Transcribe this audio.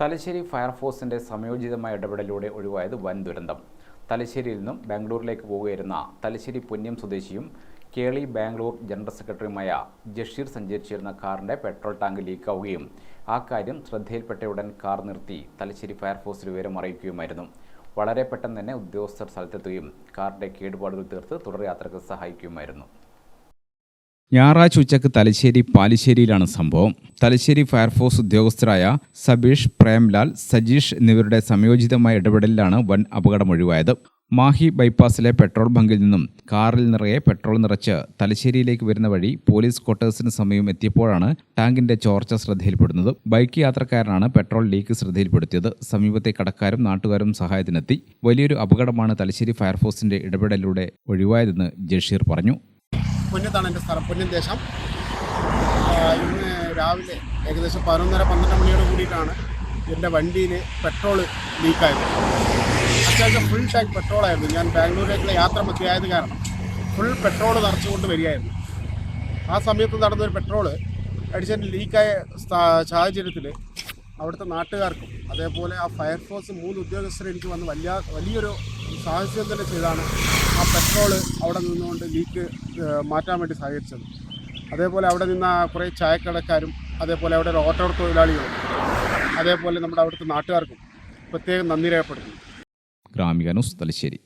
തലശ്ശേരി ഫയർഫോഴ്സിന്റെ സംയോജിതമായ ഇടപെടലിലൂടെ ഒഴിവായത് വൻ ദുരന്തം. തലശ്ശേരിയിൽ നിന്നും ബാംഗ്ലൂരിലേക്ക് പോവുകയായിരുന്ന തലശ്ശേരി പുന്യം സ്വദേശിയും കേളി ബാംഗ്ലൂർ ജനറൽ സെക്രട്ടറിയുമായ ജഷീർ സഞ്ചരിച്ചിരുന്ന കാറിന്റെ പെട്രോൾ ടാങ്ക് ലീക്കാവുകയും ആ കാര്യം ശ്രദ്ധയിൽപ്പെട്ട ഉടൻ കാർ നിർത്തി തലശ്ശേരി ഫയർഫോഴ്സിൽ വിവരം അറിയിക്കുകയുമായിരുന്നു. വളരെ പെട്ടെന്ന് തന്നെ ഉദ്യോഗസ്ഥർ സ്ഥലത്തെത്തുകയും കാറിന്റെ കേടുപാടുകൾ തീർത്ത് തുടർ യാത്രയ്ക്ക് സഹായിക്കുകയുമായിരുന്നു. ഞായറാഴ്ച ഉച്ചയ്ക്ക് തലശ്ശേരി പാലിശ്ശേരിയിലാണ് സംഭവം. തലശ്ശേരി ഫയർഫോഴ്സ് ഉദ്യോഗസ്ഥരായ സബീഷ് പ്രേംലാൽ സജീഷ് എന്നിവരുടെ സംയോജിതമായ ഇടപെടലിലാണ് വൻ അപകടം ഒഴിവായത്. മാഹി ബൈപ്പാസിലെ പെട്രോൾ ബങ്കിൽ നിന്നും കാറിൽ നിറയെ പെട്രോൾ നിറച്ച് തലശ്ശേരിയിലേക്ക് വരുന്ന വഴി പോലീസ് ക്വാർട്ടേഴ്സിന് സമീപം എത്തിയപ്പോഴാണ് ടാങ്കിന്റെ ചോർച്ച ശ്രദ്ധയിൽപ്പെടുന്നത്. ബൈക്ക് യാത്രക്കാരനാണ് പെട്രോൾ ലീക്ക് ശ്രദ്ധയിൽപ്പെടുത്തിയത്. സമീപത്തെ കടക്കാരും നാട്ടുകാരും സഹായത്തിനെത്തി. വലിയൊരു അപകടമാണ് തലശ്ശേരി ഫയർഫോഴ്സിന്റെ ഇടപെടലിലൂടെ ഒഴിവായതെന്ന് ജഷീർ പറഞ്ഞു. പുന്നത്താണ് എന്റെ സ്ഥലം പുന്നം ദേശം ഇന്ന് രാവിലെ ഏകദേശം പതിനൊന്നര പന്ത്രണ്ട് മണിയോട് കൂടിയിട്ടാണ് എന്റെ വണ്ടിയിൽ പെട്രോൾ ലീക്കായത്. അത്യാവശ്യം ഫുൾ ടാങ്ക് പെട്രോളായിരുന്നു. ഞാൻ ബാംഗ്ലൂരിലേക്കുള്ള യാത്ര മതിയായത് കാരണം ഫുൾ പെട്രോൾ നിറച്ചുകൊണ്ട് വരികയായിരുന്നു. ആ സമയത്ത് നടന്നൊരു പെട്രോൾ അടിച്ചതിന്റെ ലീക്കായ സാഹചര്യത്തിൽ അവിടുത്തെ നാട്ടുകാർക്കും അതേപോലെ ആ ഫയർഫോഴ്സ് മൂന്ന് ഉദ്യോഗസ്ഥർ എനിക്ക് വന്ന് വലിയ വലിയൊരു സാഹസ്യം തന്നെ ചെയ്താണ് ആ പെട്രോൾ അവിടെ നിന്നുകൊണ്ട് ലീക്ക് മാറ്റാൻ വേണ്ടി സഹകരിച്ചത് അതേപോലെ അവിടെ നിന്ന കുറേ ചായക്കടക്കാരും അതേപോലെ അവിടെ ഓട്ടോ തൊഴിലാളികളും അതേപോലെ നമ്മുടെ അവിടുത്തെ നാട്ടുകാർക്കും പ്രത്യേകം നന്ദി രേഖപ്പെടുത്തുന്നു. ഗ്രാമിക തലശ്ശേരി.